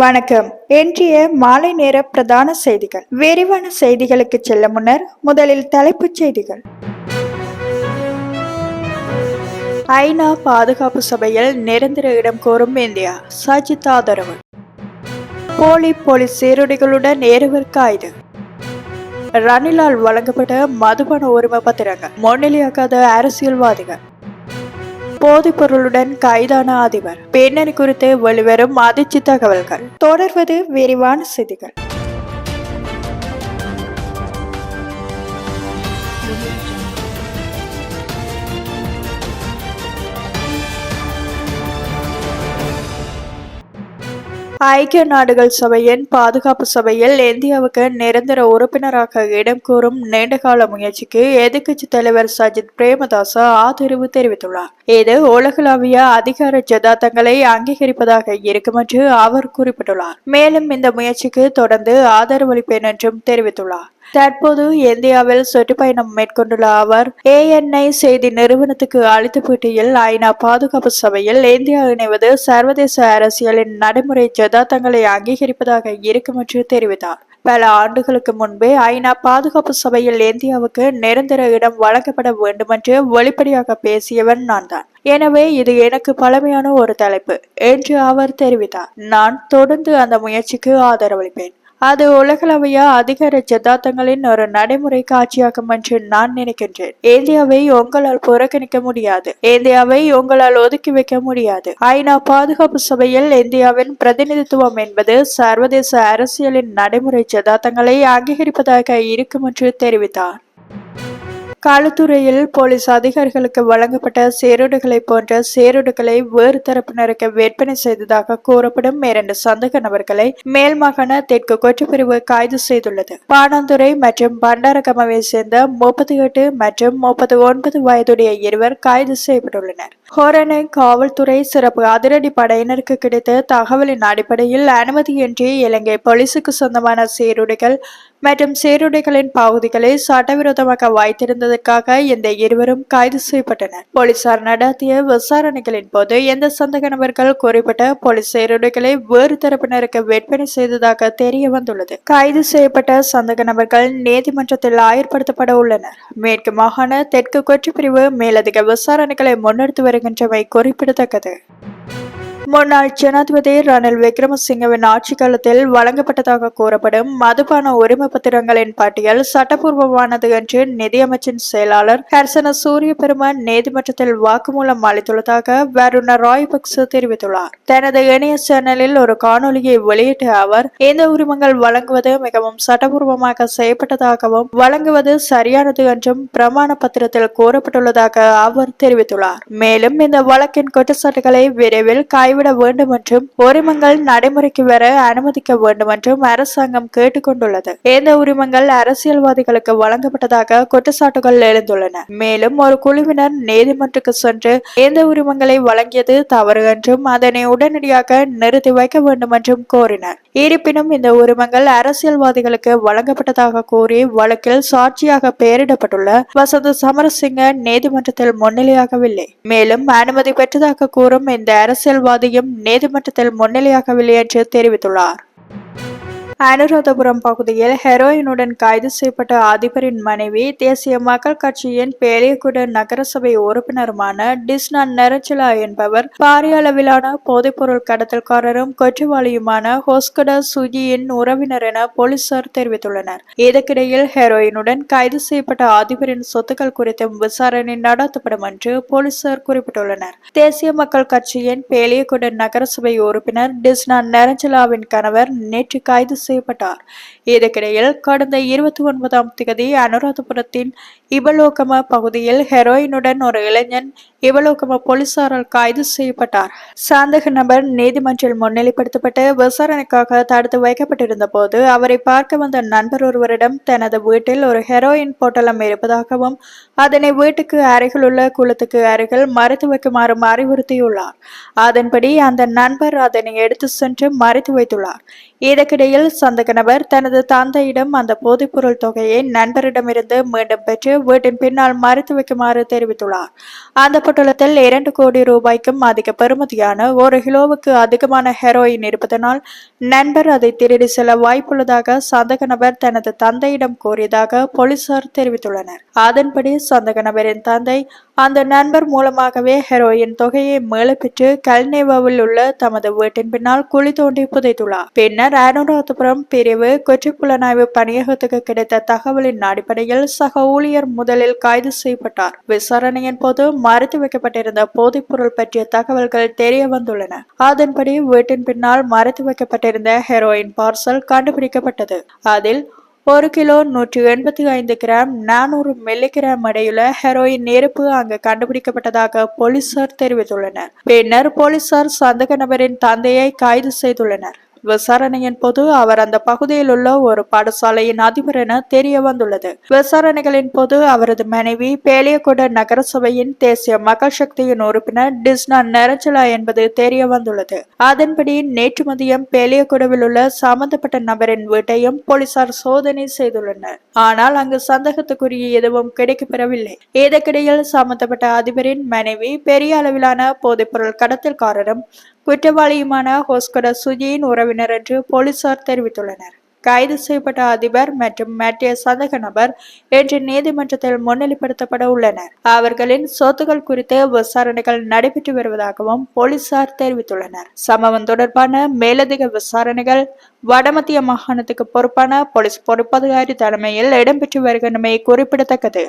வணக்கம். இன்றைய மாலை நேர பிரதான செய்திகள். விரிவான செய்திகளுக்கு செல்ல முன்னர் முதலில் தலைப்புச் செய்திகள். ஐநா பாதுகாப்பு சபையில் நிரந்தர இடம் கோரும் இந்தியா. சஜித் ஆதரவு. போலி போலீஸ் சீருடைகளுடன் இருவர் கைது ரணிலால் வழங்கப்பட்ட மதுபான உரிமை பத்திரங்கள். முன்னிலையாக்காத அரசியல்வாதிகள். போதைப் பொருளுடன் கைதான அதிபர். பின்னணி குறித்து வெளிவரும் அதிர்ச்சி தகவல்கள். தொடர்வது விரிவான செய்திகள். ஐக்கிய நாடுகள் சபையின் பாதுகாப்பு சபையில் இந்தியாவுக்கு நிரந்தர உறுப்பினராக இடம் கோரும் நீண்டகால முயற்சிக்கு எதிர்க்கட்சி தலைவர் சஜித் பிரேமதாச ஆதரவு தெரிவித்துள்ளார். இது உலகளாவிய அதிகார ஜதார்த்தங்களை அங்கீகரிப்பதாக இருக்கும் என்று அவர் குறிப்பிட்டுள்ளார். மேலும் இந்த முயற்சிக்கு தொடர்ந்து ஆதரவளிப்பேன் என்றும் தெரிவித்துள்ளார். தற்போது இந்தியாவில் சுற்றுப்பயணம் மேற்கொண்டுள்ள அவர் ஏஎன்ஐ செய்தி நிறுவனத்துக்கு அளித்த பேட்டியில் ஐநா பாதுகாப்பு சபையில் இந்தியா இணைவது சர்வதேச அரசியலின் நடைமுறை ஜதார்த்தங்களை அங்கீகரிப்பதாக இருக்கும் என்று தெரிவித்தார். பல ஆண்டுகளுக்கு முன்பே ஐநா பாதுகாப்பு சபையில் இந்தியாவுக்கு நிரந்தர இடம் வழங்கப்பட வேண்டுமென்று வெளிப்படையாக பேசியவன் நான் தான் எனவே இது எனக்கு பழமையான ஒரு தலைப்பு என்று அவர் தெரிவித்தார். நான் தொடர்ந்து அந்த முயற்சிக்கு ஆதரவளிப்பேன். அது உலகளவைய அதிகார ஜதார்த்தங்களின் ஒரு நடைமுறை காட்சியாகும் என்று நான் நினைக்கின்றேன். இந்தியாவை உங்களால் புறக்கணிக்க முடியாது. இந்தியாவை உங்களால் ஒதுக்கி வைக்க முடியாது. ஐநா பாதுகாப்பு சபையில் இந்தியாவின் பிரதிநிதித்துவம் என்பது சர்வதேச அரசியலின் நடைமுறை ஜதார்த்தங்களை அங்கீகரிப்பதாக இருக்கும் என்று தெரிவித்தார். காலத்துறையில் போலீஸ் அதிகாரிகளுக்கு வழங்கப்பட்ட சேருடுகளை போன்ற சேருடுகளை வேறு தரப்பினருக்கு விற்பனை செய்ததாக கூறப்படும் இரண்டு சந்தேக நபர்களை மேல் மாகாண தெற்கு குற்றப்பிரிவு கைது செய்துள்ளது. பாணந்துறை மற்றும் பண்டாரகமவை சேர்ந்த முப்பத்தி எட்டு மற்றும் முப்பத்தி ஒன்பது வயதுடைய இருவர் கைது செய்யப்பட்டுள்ளனர். ஹோரனை காவல்துறை சிறப்பு அதிரடி படையினருக்கு கிடைத்த தகவலின் அடிப்படையில் அனுமதியின்றி இலங்கை போலீசுக்கு சொந்தமான சீருடைகள் மற்றும் சீருடைகளின் பகுதிகளை சட்டவிரோதமாக வைத்திருந்ததற்காக இந்த இருவரும் கைது செய்யப்பட்டனர். போலீசார் நடத்திய விசாரணைகளின் போது எந்த சந்தக நபர்கள் குறிப்பிட்ட போலீஸ் சீருடைகளை வேறு தரப்பினருக்கு விற்பனை செய்ததாக தெரிய வந்துள்ளது. கைது செய்யப்பட்ட சந்தக நபர்கள் நீதிமன்றத்தில் ஆயர்படுத்தப்பட உள்ளனர். மேற்கு மாகாண தெற்கு குற்றப்பிரிவு மேலதிக விசாரணைகளை முன்னெடுத்து வருகின்றமை குறிப்பிடத்தக்கது. முன்னாள் ஜனாதிபதி ரணில் விக்ரமசிங்கவின் ஆட்சி காலத்தில் வழங்கப்பட்டதாக கூறப்படும் மதுபான உரிமை பத்திரங்களின் பட்டியல் சட்டப்பூர்வமானது என்று நிதியமைச்சின் செயலாளர் ஹர்சன சூரிய பெருமான் நீதிமன்றத்தில் வாக்குமூலம் அளித்துள்ளதாக வருண ராய்பக்ச தெரிவித்துள்ளார். தனது இணைய சேனலில் ஒரு காணொலியை வெளியிட்ட அவர் இந்த உரிமங்கள் வழங்குவது மிகவும் சட்டப்பூர்வமாக செய்யப்பட்டதாகவும் வழங்குவது சரியானது என்றும் பிரமாண பத்திரத்தில் கூறப்பட்டுள்ளதாக அவர் தெரிவித்துள்ளார். மேலும் இந்த வழக்கின் குற்றச்சாட்டுகளை விரைவில் கைவிட வேண்டும் என்றும் உரிமங்கள் நடைமுறைக்கு வர அனுமதிக்க வேண்டும் என்றும் அரசாங்கம் கேட்டுக்கொண்டுள்ளது. இந்த உரிமங்கள் அரசியல்வாதிகளுக்கு வழங்கப்பட்டதாக குற்றச்சாட்டுகள் எழுந்துள்ளன. மேலும் ஒரு குழுவினர் நீதிமன்றத்துக்கு சென்று இந்த உரிமங்களை வழங்கியது தவறு என்றும் அதனை உடனடியாக நிறுத்தி வைக்க வேண்டும் என்றும் கோரினர். இருப்பினும் இந்த உரிமங்கள் அரசியல்வாதிகளுக்கு வழங்கப்பட்டதாக கூறி வழக்கில் சாட்சியாக பெயரிடப்பட்டுள்ள வசந்த சமரசிங்க நீதிமன்றத்தில் முன்னிலையாகவில்லை. மேலும் அனுமதி பெற்றதாக கூறும் இந்த அரசியல்வாதி அரசியல்வாதியும் நீதிமன்றத்தில் முன்னிலையாகவில்லை என்று தெரிவித்துள்ளார். அனுராதபுரம் பகுதியில் ஹெரோயினுடன் கைது செய்யப்பட்ட அதிபரின் மனைவி தேசிய மக்கள் கட்சியின் பேலியகுட நகரசபை உறுப்பினருமான டிஸ்னா நெரச்சிலா என்பவர் பாரிய அளவிலான போதைப்பொருள் கடத்தல்காரரும் குற்றவாளியுமான ஹோஸ்கடா சுஜியின் உறவினர் என போலீசார் தெரிவித்துள்ளனர். இதற்கிடையில் ஹெரோயினுடன் கைது செய்யப்பட்ட அதிபரின் சொத்துக்கள் குறித்தும் விசாரணை நடத்தப்படும் என்று போலீசார் குறிப்பிட்டுள்ளனர். தேசிய மக்கள் கட்சியின் பேலியகுட நகரசபை உறுப்பினர் டிஸ்னா நெரஞ்சலாவின் கணவர் நேற்று கைது செய்யப்பட்டார். இதற்கிடையில் கடந்த இருபத்தி ஒன்பதாம் தேதி அனுராதபுரத்தின் இபலோகம பகுதியில் ஹெரோயினுடன் ஒரு இளைஞன் இவலோகம போலீசாரால் கைது செய்யப்பட்டார். சந்தேக நபர் நீதிமன்றில் முன்னிலைப்படுத்தப்பட்டு விசாரணைக்காக தடுத்து வைக்கப்பட்டிருந்த போது அவரை பார்க்க வந்த நண்பர் ஒருவரிடம் தனது வீட்டில் ஒரு ஹெரோயின் பொட்டலம் இருப்பதாகவும் அதனை வீட்டுக்கு அருகில் உள்ள குளத்துக்கு அருகில் மறைத்து வைக்குமாறும் அறிவுறுத்தியுள்ளார். அதன்படி அந்த நண்பர் அதனை எடுத்து சென்று மறைத்து வைத்துள்ளார். இதற்கிடையில் சந்தக நபர் தனது தந்தையிடம் அந்த போதைப்பொருள் தொகையை நண்பரிடமிருந்து மீண்டும் பெற்று வீட்டின் பின்னால் மறைத்து வைக்குமாறு தெரிவித்துள்ளார். அந்த பொட்டலத்தில் இரண்டு கோடி ரூபாய்க்கும் அதிக பெறுமதியான ஒரு கிலோவுக்கு அதிகமான ஹெரோயின் இருப்பதனால் நண்பர் அதை திருடி செல்ல வாய்ப்புள்ளதாக சந்தக நபர் தனது தந்தையிடம் கூறியதாக போலீசார் தெரிவித்துள்ளனர். அதன்படி சந்தக நபரின் தந்தை அந்த நண்பர் மூலமாகவே ஹெரோயின் தொகையை மீளப்பெற்று கல்நேவாவில் உள்ள தமது வீட்டின் பின்னால் குழி தோண்டி புதைத்துள்ளார். பின்னர் அனுராதபுரம் பிரிவு குற்றப்புலனாய்வு பணியகத்துக்கு கிடைத்த தகவலின் அடிப்படையில் சக ஊழியர் முதலில் கைது செய்யப்பட்டார். விசாரணையின் போது மறைத்து வைக்கப்பட்டிருந்த போதைப்பொருள் பற்றிய தகவல்கள் தெரிய வந்துள்ளன. அதன்படி வீட்டின் பின்னால் மறைத்து வைக்கப்பட்டிருந்த ஹெரோயின் பார்சல் கண்டுபிடிக்கப்பட்டது. அதில் ஒரு கிலோ நூற்றி எண்பத்தி ஐந்து கிராம் நானூறு மில்லிகிராம் எடையுள்ள ஹெரோயின் நெருப்பு அங்கு கண்டுபிடிக்கப்பட்டதாக போலீசார் தெரிவித்துள்ளனர். பின்னர் போலீசார் சந்தக நபரின் தந்தையை கைது செய்துள்ளனர். விசாரணையின் போது அவர் அந்த பகுதியில் உள்ள ஒரு பாடசாலையின் அதிபர் என தெரிய வந்துள்ளது விசாரணைகளின் போது அவரது மனைவி பேலியகுட நகரசபையின் தேசிய மக்கள் சக்தியின் உறுப்பினர் டிஸ்னா நெரஞ்சலா என்பது தெரிய வந்துள்ளது அதன்படி நேற்று மதியம் பேலியகுடவில் உள்ள சம்பந்தப்பட்ட நபரின் வீட்டையும் போலீசார் சோதனை செய்துள்ளனர். ஆனால் அங்கு சந்தேகத்துக்குரிய எதுவும் கிடைக்கப்பெறவில்லை. இதற்கிடையில் சம்பந்தப்பட்ட அதிபரின் மனைவி பெரிய அளவிலான போதைப்பொருள் கடத்தல்காரரும் குற்றவாளியுமான ஹோஸ்கட சுஜியின் உறவினர் என்று போலீசார் தெரிவித்துள்ளனர். கைது செய்யப்பட்ட அதிபர் மற்றும் மற்ற சந்தக நபர் இன்று நீதிமன்றத்தில் முன்னிலைப்படுத்தப்பட உள்ளனர். அவர்களின் சொத்துக்கள் குறித்து விசாரணைகள் நடைபெற்று வருவதாகவும் போலீசார் தெரிவித்துள்ளனர். சம்பவம் தொடர்பான மேலதிக விசாரணைகள் வடமத்திய மாகாணத்துக்கு பொறுப்பான போலீஸ் பொறுப்பதிகாரி தலைமையில் இடம்பெற்று வருகின்றமை குறிப்பிடத்தக்கது.